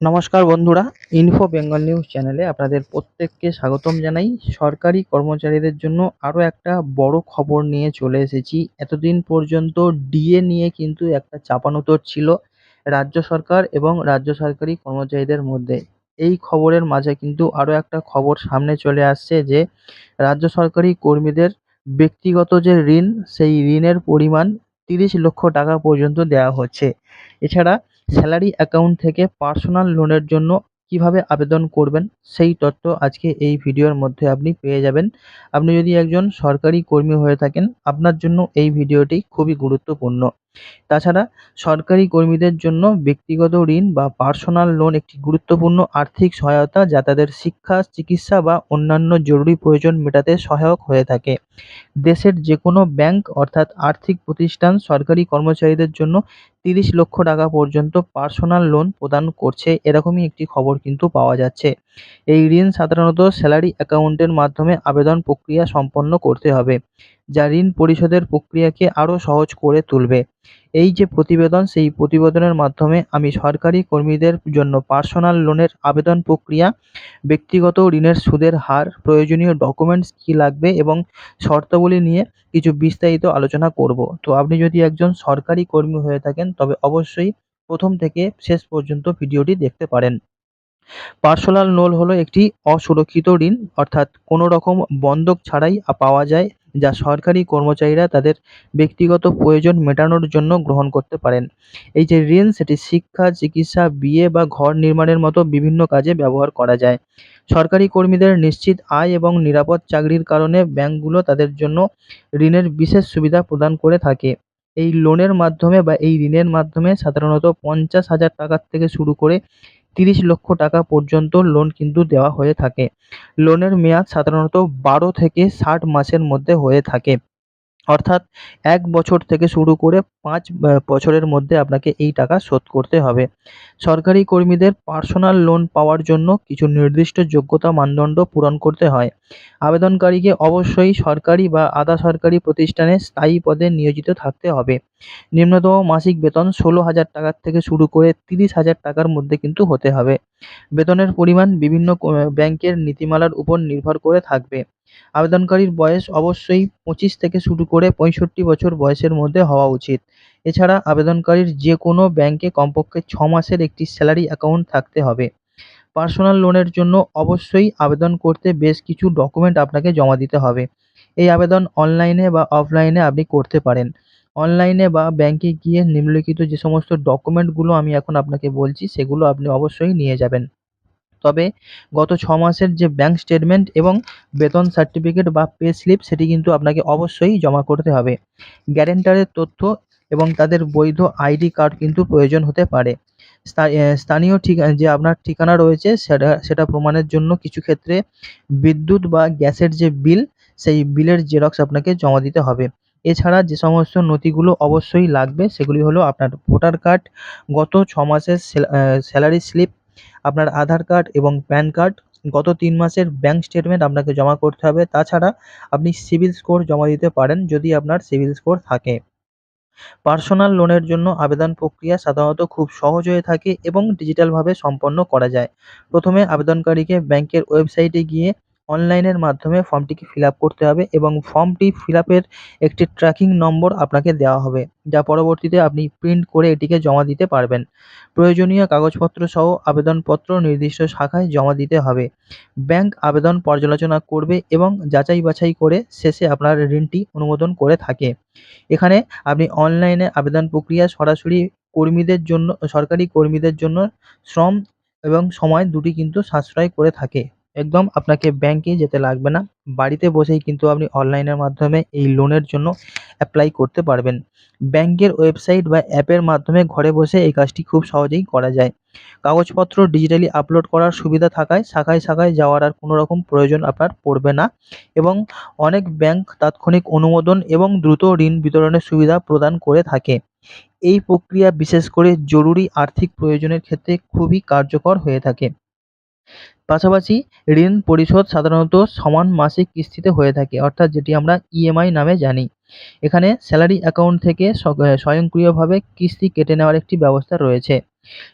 নমস্কার বন্ধুরা info Bengal news চ্যানেলে আপনাদের প্রত্যেককে স্বাগতম জানাই। সরকারি কর্মচারীদের জন্য আরও একটা বড় খবর নিয়ে চলে এসেছি। এতদিন পর্যন্ত ডিএ নিয়ে কিন্তু একটা চাপানোতর ছিল রাজ্য সরকার এবং রাজ্য সরকারি কর্মচারীদের মধ্যে। এই খবরের মাঝে কিন্তু আরও একটা খবর সামনে চলে আসছে যে, রাজ্য সরকারি কর্মীদের ব্যক্তিগত যে ঋণ, সেই ঋণের পরিমাণ তিরিশ লক্ষ টাকা পর্যন্ত দেওয়া হচ্ছে। এছাড়া স্যালারি অ্যাকাউন্ট থেকে পার্সোনাল লোনের জন্য কীভাবে আবেদন করবেন? সেই তথ্য আজকে এই ভিডিওর মধ্যে আপনি পেয়ে যাবেন। আপনি যদি একজন সরকারি কর্মী হয়ে থাকেন, আপনার জন্য এই ভিডিওটি খুবই গুরুত্বপূর্ণ। তাছাড়া সরকারি কর্মীদের জন্য ব্যক্তিগত ঋণ বা পার্সোনাল লোন একটি গুরুত্বপূর্ণ আর্থিক সহায়তা যা তাদের শিক্ষা, চিকিৎসা বা অন্যান্য জরুরি প্রয়োজন মেটাতে সহায়ক হয়ে থাকে। দেশের যে কোনো ব্যাংক অর্থাৎ আর্থিক প্রতিষ্ঠান সরকারি কর্মচারীদের জন্য তিরিশ লক্ষ টাকা পর্যন্ত পার্সোনাল লোন প্রদান করছে, এরকমই একটি খবর কিন্তু পাওয়া যাচ্ছে। এই ঋণ সাধারণত স্যালারি অ্যাকাউন্টের মাধ্যমে আবেদন প্রক্রিয়া সম্পন্ন করতে হবে, যা ঋণ পরিশোধের প্রক্রিয়াকে আরও সহজ করে তুলবে। এই যে প্রতিবেদন, সেই প্রতিবেদনের মাধ্যমে আমি সরকারি কর্মীদের জন্য পার্সোনাল লোনের আবেদন প্রক্রিয়া, ব্যক্তিগত ঋণের সুদের হার, প্রয়োজনীয় ডকুমেন্টস কী লাগবে এবং শর্তাবলী নিয়ে কিছু বিস্তারিত আলোচনা করব। তো আপনি যদি একজন সরকারি কর্মী হয়ে থাকেন, তবে অবশ্যই প্রথম থেকে শেষ পর্যন্ত ভিডিওটি দেখতে পারেন। পার্সোনাল লোন হলো একটি অসুরক্ষিত ঋণ, অর্থাৎ কোনো রকম বন্ধক ছাড়াই পাওয়া যায় যা সরকারি কর্মচারীরা তাদের ব্যক্তিগত প্রয়োজন মেটানোর জন্য গ্রহণ করতে পারেন। এই যে ঋণ, সেটি শিক্ষা, চিকিৎসা, বিয়ে বা ঘর নির্মাণের মতো বিভিন্ন কাজে ব্যবহার করা যায়। সরকারি কর্মীদের নিশ্চিত আয় এবং নিরাপদ চাকরির কারণে ব্যাংকগুলো তাদের জন্য ঋণের বিশেষ সুবিধা প্রদান করে থাকে। এই লোনের মাধ্যমে বা এই ঋণের মাধ্যমে সাধারণত পঞ্চাশ হাজার টাকার থেকে শুরু করে তিরিশ লক্ষ টাকা পর্যন্ত লোন কিন্তু দেওয়া হয়ে থাকে। লোনের মেয়াদ সাধারণত বারো থেকে ষাট মাসের মধ্যে হয়ে থাকে। অর্থাৎ এক বছর থেকে শুরু করে পাঁচ বছরের মধ্যে আপনাকে এই টাকা শোধ করতে হবে। সরকারি কর্মীদের পার্সোনাল লোন পাওয়ার জন্য কিছু নির্দিষ্ট যোগ্যতা মানদণ্ড পূরণ করতে হয়। আবেদনকারীকে অবশ্যই সরকারি বা আধা সরকারি প্রতিষ্ঠানে স্থায়ী পদে নিয়োজিত থাকতে হবে। নিম্নতম মাসিক বেতন ষোলো হাজার টাকার থেকে শুরু করে তিরিশ হাজার টাকার মধ্যে কিন্তু হতে হবে। বেতনের পরিমাণ বিভিন্ন ব্যাংকের নীতিমালার উপর নির্ভর করে থাকবে। আবেদনকারীর বয়স অবশ্যই পঁচিশ থেকে শুরু করে পঁয়ষট্টি বছর বয়সের মধ্যে হওয়া উচিত। এছাড়া আবেদনকারীর যে কোনো ব্যাংকে কমপক্ষে ছ মাসের একটি স্যালারি অ্যাকাউন্ট থাকতে হবে। পার্সোনাল লোনের জন্য অবশ্যই আবেদন করতে বেশ কিছু ডকুমেন্ট আপনাকে জমা দিতে হবে। এই আবেদন অনলাইনে বা অফলাইনে আপনি করতে পারেন। অনলাইনে বা ব্যাংকে গিয়ে নিম্নলিখিত যে সমস্ত ডকুমেন্টগুলো আমি এখন আপনাকে বলছি, সেগুলো আপনি অবশ্যই নিয়ে যাবেন। তবে গত ছ মাসের যে ব্যাংক স্টেটমেন্ট এবং বেতন সার্টিফিকেট বা পে স্লিপ সেটি কিন্তু আপনাকে অবশ্যই জমা করতে হবে। গ্যারেন্টারের তথ্য এবং তাদের বৈধ আইডি কার্ড কিন্তু প্রয়োজন হতে পারে। স্থানীয় ঠিক, যে আপনার ঠিকানা রয়েছে, সেটা সেটা প্রমাণের জন্য কিছু ক্ষেত্রে বিদ্যুৎ বা গ্যাসের যে বিল সেই বিলের জেরক্স আপনাকে জমা দিতে হবে। এছাড়া যে সমস্ত নথিগুলো অবশ্যই লাগবে, সেগুলি হলো আপনার ভোটার কার্ড, গত ছ মাসের স্যালারি স্লিপ আপনার আধার কার্ড এবং প্যান কার্ড। গত তিন মাসের ব্যাঙ্ক স্টেটমেন্ট আপনাকে জমা করতে হবে। তাছাড়া আপনি সিবিল স্কোর জমা দিতে পারেন যদি আপনার সিবিল স্কোর থাকে। পার্সোনাল লোনের জন্য আবেদন প্রক্রিয়া সাধারণত খুব সহজ হয়ে থাকে এবং ডিজিটালভাবে সম্পন্ন করা যায়। প্রথমে আবেদনকারীকে ব্যাংকের ওয়েবসাইটে গিয়ে অনলাইনের মাধ্যমে ফর্মটিকে ফিল আপ করতে হবে এবং ফর্মটি ফিল আপের একটি ট্র্যাকিং নম্বর আপনাকে দেওয়া হবে, যা পরবর্তীতে আপনি প্রিন্ট করে এটিকে জমা দিতে পারবেন। প্রয়োজনীয় কাগজপত্র সহ আবেদনপত্র নির্দিষ্ট শাখায় জমা দিতে হবে। ব্যাংক আবেদন পর্যালোচনা করবে এবং যাচাই বাছাই করে শেষে আপনার ঋণটি অনুমোদন করে থাকে। এখানে আপনি অনলাইনে আবেদন প্রক্রিয়া সরাসরি কর্মীদের জন্য, সরকারি কর্মীদের জন্য শ্রম এবং সময় দুটি কিন্তু সাশ্রয় করে থাকে। একদম আপনাকে ব্যাংকে যেতে লাগবে না। বাড়িতে বসেই কিন্তু আপনি অনলাইনের মাধ্যমে এই লোনের জন্য অ্যাপ্লাই করতে পারবেন। ব্যাংকের ওয়েবসাইট বা অ্যাপের মাধ্যমে ঘরে বসে এই কাজটি খুব সহজেই করা যায়। কাগজপত্র ডিজিটালি আপলোড করার সুবিধা থাকায় শাখায় শাখায় যাওয়ার আর কোনো রকম প্রয়োজন আপনার পড়বে না এবং অনেক ব্যাংক তাৎক্ষণিক অনুমোদন এবং দ্রুত ঋণ বিতরণের সুবিধা প্রদান করে থাকে। এই প্রক্রিয়া বিশেষ করে জরুরি আর্থিক প্রয়োজনের ক্ষেত্রে খুবই কার্যকর হয়ে থাকে। পাশাপাশি ঋণ পরিশোধ সাধারণত সমান মাসিক কিস্তিতে হয়ে থাকে, অর্থাৎ যেটি আমরা ইএমআই নামে জানি। এখানে স্যালারি অ্যাকাউন্ট থেকে স্বয়ংক্রিয়ভাবে কিস্তি কেটে নেওয়ার একটি ব্যবস্থা রয়েছে।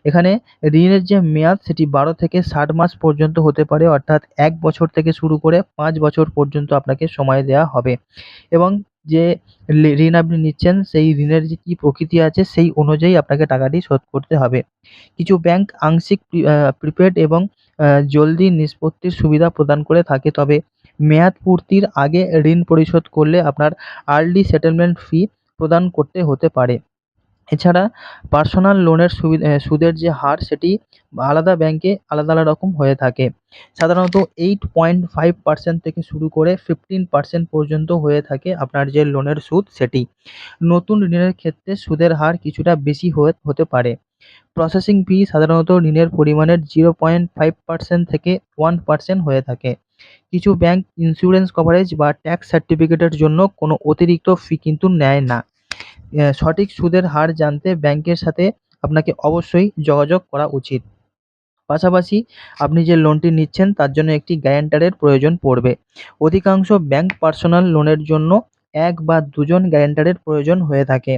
এখানে ঋণের যে মেয়াদ, সেটি বারো থেকে ষাট মাস পর্যন্ত হতে পারে, অর্থাৎ এক বছর থেকে শুরু করে পাঁচ বছর পর্যন্ত আপনাকে সময় দেওয়া হবে। এবং যে ঋণ আপনি নিচ্ছেন, সেই ঋণের যে কী প্রকৃতি আছে, সেই অনুযায়ী আপনাকে টাকাটি শোধ করতে হবে। কিছু ব্যাংক আংশিক প্রিপেড এবং জলদি নিষ্পত্তির সুবিধা প্রদান করে থাকে। তবে মেয়াদ পূর্তির আগে ঋণ পরিশোধ করলে আপনার আর্লি সেটেলমেন্ট ফি প্রদান করতে হতে পারে। এছাড়া পার্সোনাল লোনের সুবিধা সুদের যে হার, সেটি আলাদা ব্যাংকে আলাদা আলাদা রকম হয়ে থাকে। সাধারণত এইট পয়েন্ট ফাইভ পার্সেন্ট থেকে শুরু করে ফিফটিন পার্সেন্ট পর্যন্ত হয়ে থাকে আপনার যে লোনের সুদ, সেটি। নতুন ঋণের ক্ষেত্রে সুদের হার কিছুটা বেশি হয়ে, হতে পারে। প্রসেসিং ফি সাধারণত ঋণের পরিমাণের জিরো পয়েন্ট ফাইভ পার্সেন্ট থেকে ওয়ান পার্সেন্ট হয়ে থাকে। কিছু ব্যাংক ইন্স্যুরেন্স কভারেজ বা ট্যাক্স সার্টিফিকেটের জন্য কোনো অতিরিক্ত ফি কিন্তু নেয় না। সঠিক সুদের হার জানতে ব্যাংকের সাথে আপনাকে অবশ্যই যোগাযোগ করা উচিত। পাশাপাশি আপনি যে লোনটি নিচ্ছেন তার জন্য একটি গ্যারান্টারের প্রয়োজন পড়বে। অধিকাংশ ব্যাংক পার্সোনাল লোনের জন্য এক বা দুজন গ্যারেন্টারের প্রয়োজন হয়ে থাকে।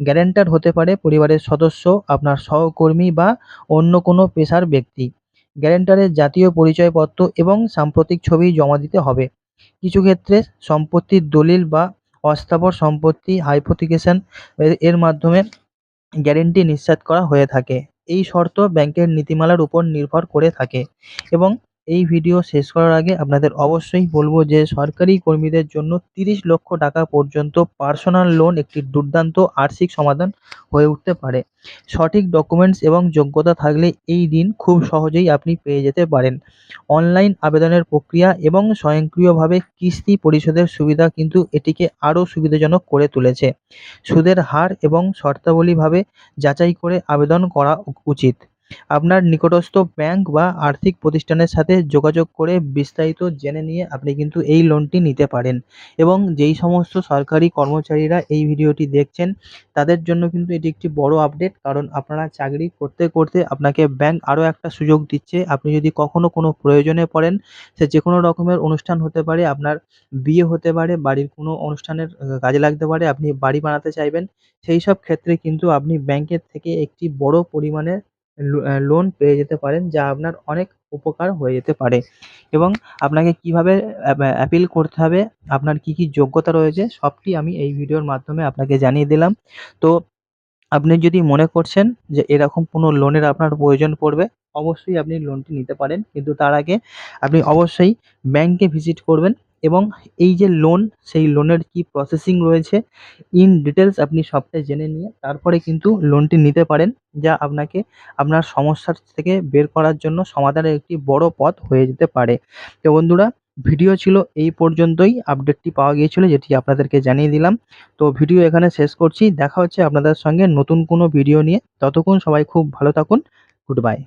গ্যারেন্টার হতে পারে পরিবারের সদস্য, আপনার সহকর্মী বা অন্য কোনো পেশার ব্যক্তি। গ্যারান্টারের জাতীয় পরিচয়পত্র এবং সাম্প্রতিক ছবি জমা দিতে হবে। কিছু ক্ষেত্রে সম্পত্তির দলিল বা অস্থাবর সম্পত্তি, হাইপোথিকেশন এর মাধ্যমে গ্যারেন্টি নিশ্চিত করা হয়ে থাকে। এই শর্ত ব্যাংকের নীতিমালার উপর নির্ভর করে থাকে এবং এই ভিডিও শেষ করার আগে আপনাদের অবশ্যই বলব যে সরকারি কর্মীদের জন্য তিরিশ লক্ষ টাকা পর্যন্ত পার্সোনাল লোন একটি দুর্দান্ত আর্থিক সমাধান হয়ে উঠতে পারে। সঠিক ডকুমেন্টস এবং যোগ্যতা থাকলে এই ঋণ খুব সহজেই আপনি পেয়ে যেতে পারেন। অনলাইন আবেদনের প্রক্রিয়া এবং স্বয়ংক্রিয়ভাবে কিস্তি পরিশোধের সুবিধা কিন্তু এটিকে আরও সুবিধাজনক করে তুলেছে। সুদের হার এবং শর্তাবলীভাবে যাচাই করে আবেদন করা উচিত। আপনার নিকটস্থ ব্যাংক বা আর্থিক প্রতিষ্ঠানের সাথে যোগাযোগ করে বিস্তারিত জেনে নিয়ে আপনি কিন্তু এই লোনটি নিতে পারেন। এবং যেই সমস্ত সরকারি কর্মচারীরা এই ভিডিওটি দেখছেন, তাদের জন্য কিন্তু এটি একটি বড় আপডেট কারণ আপনারা চাকরি করতে করতে আপনাকে ব্যাংক আরও একটা সুযোগ দিচ্ছে। আপনি যদি কখনও কোনো প্রয়োজনে পড়েন, সে যে কোনো রকমের অনুষ্ঠান হতে পারে, আপনার বিয়ে হতে পারে, বাড়ির কোনো অনুষ্ঠানের কাজে লাগতে পারে, আপনি বাড়ি বানাতে চাইবেন, সেই সব ক্ষেত্রে কিন্তু আপনি ব্যাংকের থেকে একটি বড় পরিমাণের লোন পেয়ে যেতে পারেন, যা আপনার অনেক উপকার হয়ে যেতে পারে। এবং আপনাকে কীভাবে অ্যাপিল করতে হবে, আপনার কি কি যোগ্যতা রয়েছে, সবটি আমি এই ভিডিওর মাধ্যমে আপনাকে জানিয়ে দিলাম। তো, আপনি যদি মনে করছেন যে এরকম কোনো লোনের আপনার প্রয়োজন পড়বে, অবশ্যই আপনি লোনটি নিতে পারেন। কিন্তু তার আগে আপনি অবশ্যই ব্যাংকে ভিজিট করবেন। এবং এই যে লোন সেই লোনের কি প্রসেসিং রয়েছে ইন ডিটেলস আপনি সবটাই জেনে নিয়ে তারপরে কিন্তু লোনটি নিতে পারেন, যা আপনাকে আপনার সমস্যার থেকে বের করার জন্য সমাধানের একটি বড় পথ হয়ে যেতে পারে। তো বন্ধুরা ভিডিও ছিল এই পর্যন্তই। আপডেটটি পাওয়া গিয়েছিল যেটি আপনাদেরকে জানিয়ে দিলাম। তো ভিডিও এখানে শেষ করছি। দেখা হচ্ছে আপনাদের সঙ্গে নতুন কোনো ভিডিও নিয়ে। ততক্ষণ সবাই খুব ভালো থাকুন। Good bye